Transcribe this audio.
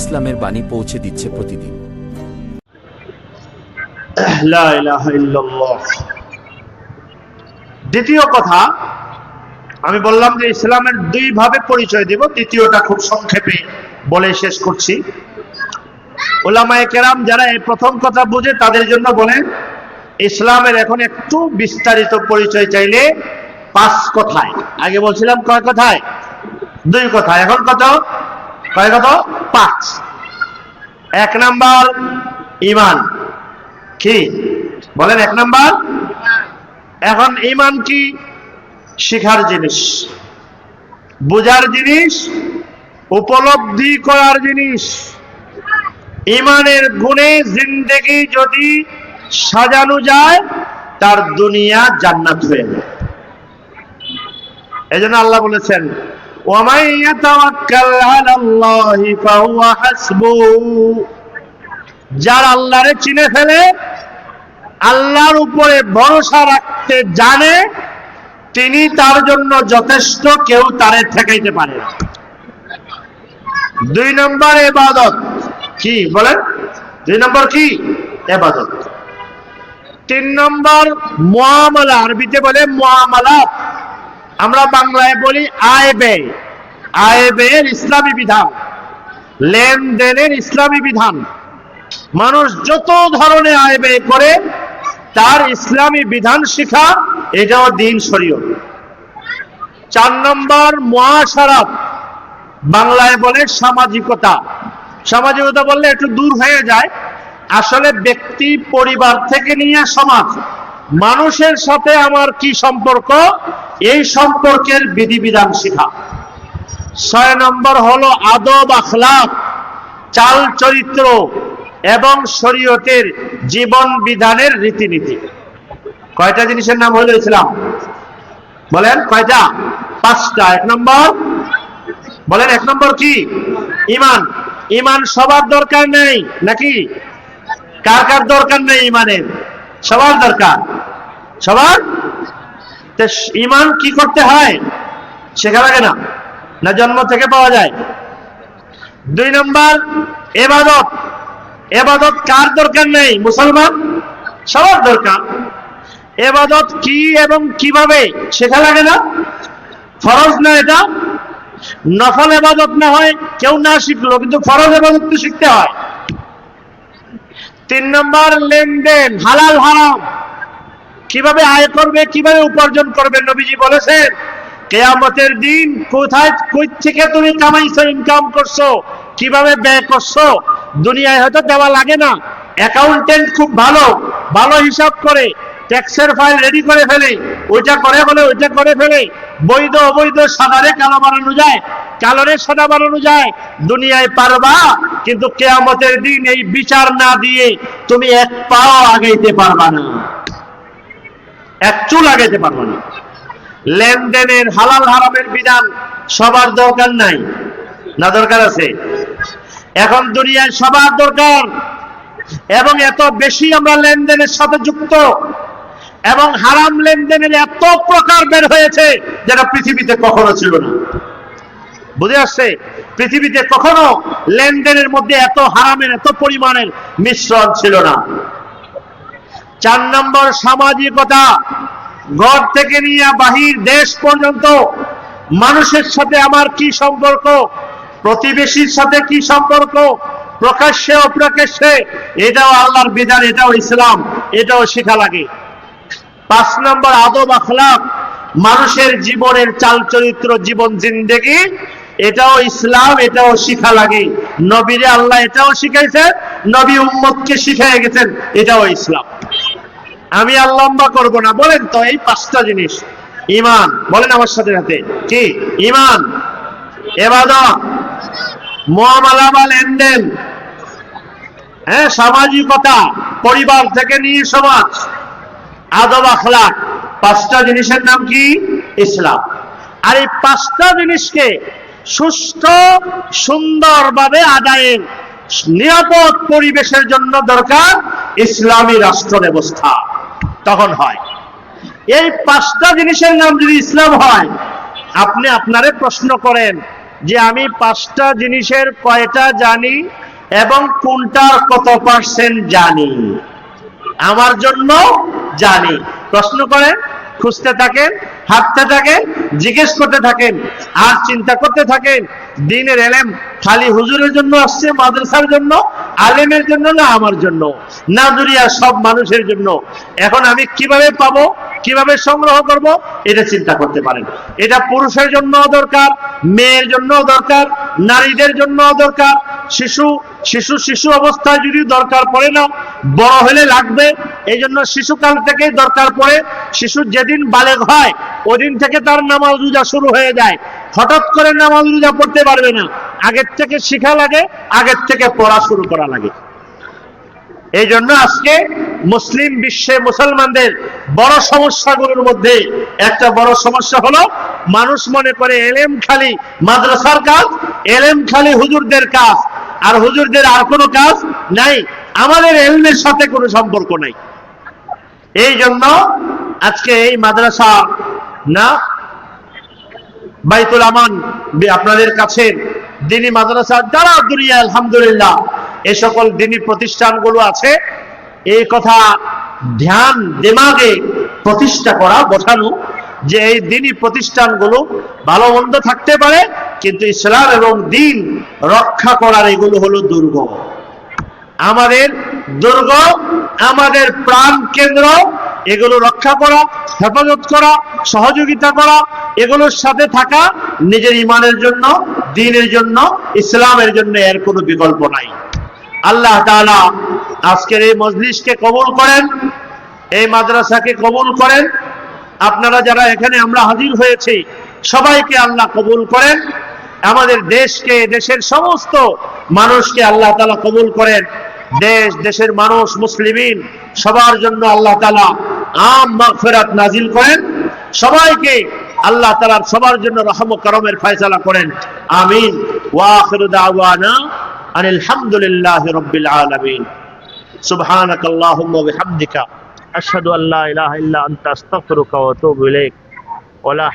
ইসলামের বাণী পৌঁছে দিচ্ছে প্রতিদিন। দ্বিতীয় কথা, আমি বললাম যে ইসলামের দুই ভাবে পরিচয় দিব দ্বিতীয়টা খুব সংক্ষেপে বলে শেষ করছি। ওলামায়ে কেরাম যারা এই প্রথম কথা বুঝে, তাদের জন্য বলেন ইসলামের এখন একটু বিস্তারিত পরিচয় চাইলে পাঁচ কথায়। আগে বলছিলাম কয় কথায়? দুই কথা এখন কত? কত পাঁচ। এক নাম্বার ইমান। কি? বলেন এক নাম্বার। এখন ইমান কি? শিখার জিনিস। বোঝার জিনিস। উপলব্ধি করার জিনিস। ইমানের গুণে জিন্দেগি যদি সাজানো যায়, তার দুনিয়া জান্নাত হয়ে যায় এই জন্য আল্লাহ বলেছেন ওয়ামাই ইয়াতাওয়াক্কাল আলাল্লাহি ফাহুয়া হাসবুহু যার আল্লাহরে চিনে ফেলে, আল্লাহর উপরে ভরসা রাখতে জানে, তিনি তার জন্য যথেষ্ট, কেউ তারে ঠেকাইতে পারে দুই নম্বর এবাদত কি বলেন? দুই নম্বর কি? এবাদত। তিন নম্বর মুআমালা আরবিতে বলে মুআমালাত আমরা বাংলায় বলি আয় ব্যয়। আয় ব্যয়ের ইসলামী বিধান। লেনদেনের ইসলামী বিধান। মানুষ যত ধরনের আয় ব্যয় করে, তার ইসলামী বিধান শিখা এটাও দিন শরীয়ত চার নম্বর মহাসারাত। বাংলায় বলে সামাজিকতা। সামাজিকতা বললে একটু দূর হয়ে যায়। আসলে ব্যক্তি, পরিবার থেকে নিয়ে সমাজ। মানুষের সাথে আমার কি সম্পর্ক? এই সম্পর্কের বিধিবিধান শিখা। ছয় নম্বর হলো আদব আখলাক, চাল চরিত্র এবং শরীয়তের জীবন বিধানের রীতিনীতি। কয়টা জিনিসের নাম হলো ইসলাম? বলেন কয়টা? পাঁচটা। এক নম্বর? বলেন এক নম্বর কি? ইমান। ইমান সবার দরকার নেই নাকি? কার কার দরকার নেই ইমানের? সবার দরকার। সবার? ইমান কি করতে হয়? শেখা লাগে না। না জন্ম থেকে পাওয়া যায়। দুই নম্বর, এবাদত। এবাদত কার দরকার নেই? মুসলমান? সবার দরকার। এবাদত কি এবং কীভাবে? শেখা লাগে না। ফরজ না এটা। নফল এবাদত না হয়, কেউ না শিখলো, কিন্তু ফরজ এবাদত তো শিখতে হয়। তিন নম্বর, লেনদেন, হালাল, হারাম। কীভাবে আয় করবে, কীভাবে উপার্জন করবে নবীজি বলেছেন, কেয়ামতের দিন কোথায় কই থেকে তুমি কামাইছো ইনকাম করছ, কীভাবে ব্যয় করছ, দুনিয়ায় হয়তো দেওয়া লাগে না। অ্যাকাউন্টেন্ট খুব ভালো ভালো হিসাব করে ট্যাক্সের ফাইল রেডি করে ফেলে, ওইটা করে বলে ওইটা করে ফেলে, বৈধ, অবৈধ সাদারে কালো বানানো যায়, কালোরে সাদা বানানো যায়, দুনিয়ায় পারবা, কিন্তু কেয়ামতের দিন এই বিচার না দিয়ে তুমি এক পাও আগাইতে পারবা না। এক চুল আগাইতে পারবা না। লেনদেনের হালাল হারামের বিধান সবার দরকার নাই। না দরকার আছে? এখন দুনিয়ায় সবার দরকার। এবং এত বেশি আমরা লেনদেনের সাথে যুক্ত এবং হারাম লেনদেনের এত প্রকার বের হয়েছে যেটা পৃথিবীতে কখনো ছিল না। বুঝে আসছে? পৃথিবীতে কখনো লেনদেনের মধ্যে এত হারামের, এত পরিমাণের মিশ্রণ ছিল না। চার নম্বর সামাজিকতা। ঘর থেকে নিয়ে বাহির দেশ পর্যন্ত মানুষের সাথে আমার কি সম্পর্ক? প্রতিবেশীর সাথে কি সম্পর্ক? প্রকাশ্যে, অপ্রকাশ্যে, এটাও আল্লাহর বিধান, এটাও ইসলাম, এটাও শেখা লাগে। পাঁচ নম্বর, আদব আখলাক। মানুষের জীবনের চাল চরিত্র জীবন, জিন্দেগি, এটাও ইসলাম, এটাও শিখা লাগে। নবীরে আল্লাহ এটাও শিখাইছেন, নবী উম্মতকে শিখাই গেছেন, এটাও ইসলাম। আমি আর লম্বা করব না। বলেন তো এই পাঁচটা জিনিস। ইমান বলেন আমার সাথে সাথে। কি? ইমান লেনদেন হ্যাঁ সামাজিকতা, পরিবার থেকে নিয়ে সমাজ। আদব আখলাক। পাঁচটা জিনিসের নাম কি? ইসলাম। আর এই পাঁচটা জিনিসকে সুস্থ সুন্দরভাবে আদায়ের নিরাপদ পরিবেশের জন্য দরকার ইসলামী রাষ্ট্র ব্যবস্থা তখন হয়। এই পাঁচটা জিনিসের নাম যদি ইসলাম হয়, আপনি আপনারে প্রশ্ন করেন যে আমি পাঁচটা জিনিসের কয়টা জানি এবং কোনটার কত পার্সেন্ট জানি? আমার জন্য জানি। প্রশ্ন করেন, খুঁজতে থাকেন, হাঁটতে থাকেন, জিজ্ঞেস করতে থাকেন, আর চিন্তা করতে থাকেন দিনের এলেম খালি হুজুরের জন্য আসছে, মাদ্রাসার জন্য, আলেমের জন্য না আমার জন্য? না দুনিয়া সব মানুষের জন্য। এখন আমি কীভাবে পাবো, কীভাবে সংগ্রহ করব, এটা চিন্তা করতে পারেন। এটা পুরুষের জন্য দরকার, মেয়ের জন্য দরকার, নারীদের জন্য দরকার। শিশু শিশু শিশু অবস্থায় যদি দরকার পড়ে না, বড় হলে লাগবে। এই জন্য শিশুকাল থেকেই দরকার পড়ে। শিশু যেদিন বালেগ হয়, ওদিন থেকে তার নামাজ রোজা শুরু হয়ে যায়। হঠাৎ করে নামাজ রোজা পড়তে পারবে না। আগের থেকে শিখা লাগে, আগের থেকে পড়া শুরু করা লাগে। এই জন্য আজকে মুসলিম বিশ্বে মুসলমানদের বড় সমস্যাগুলোর মধ্যে একটা বড় সমস্যা হলো, মানুষ মনে করে এলেম খালি মাদ্রাসার কাজ, এলেম খালি হুজুরদের কাজ, আর হুজুরদের আর কোনো কাজ নাই, আমাদের এলমের সাথে কোনো সম্পর্ক নাই। এই জন্য আজকে এই মাদ্রাসা না বাইতুল আমান আপনাদের কাছে দিনী মাদ্রাসা, যারা দুনিয়া, আলহামদুলিল্লাহ, এ সকল দিনী প্রতিষ্ঠানগুলো আছে, এই কথা ধ্যান দিমাগে প্রতিষ্ঠা করা, বসানো যে এই দিনী প্রতিষ্ঠানগুলো ভালো মন্দ থাকতে পারে, কিন্তু ইসলাম এবং দিন রক্ষা করার এগুলো হলো দুর্গ। আমাদের দুর্গ, আমাদের প্রাণ কেন্দ্র এগুলো রক্ষা করা, হেফাজত করা, সহযোগিতা করা, এগুলোর সাথে থাকা নিজের ইমানের জন্য, দিনের জন্য, ইসলামের জন্য এর কোনো বিকল্প নাই। আল্লাহ তাআলা আজকের এই মজলিসকে কবুল করেন, এই মাদ্রাসাকে কবুল করেন। আপনারা যারা এখানে আমরা হাজির হয়েছি, সবাইকে আল্লাহ কবুল করেন। আমাদের দেশকে, দেশের সমস্ত মানুষকে আল্লাহ তালা কবুল করেন। দেশ, দেশের মানুষ, মুসলিমিন, সবার জন্য আল্লাহ তালা আম মাগফিরাত নাজিল করেন। সবাইকে আল্লাহ তাআলা সবার জন্য রহম করমের ফয়সালা করেন। আমিন। ওয়াখির দাওয়ানা আনিল হামদুলিল্লাহি রাব্বিল আলামিন। সুবহানাক আল্লাহুম্মা ওয়া বিহামদিকা। আশহাদু আল্লা ইলাহা ইল্লা আনতা, আস্তাগফিরুকা ওয়া আতুবু ইলাইক। ওয়া লা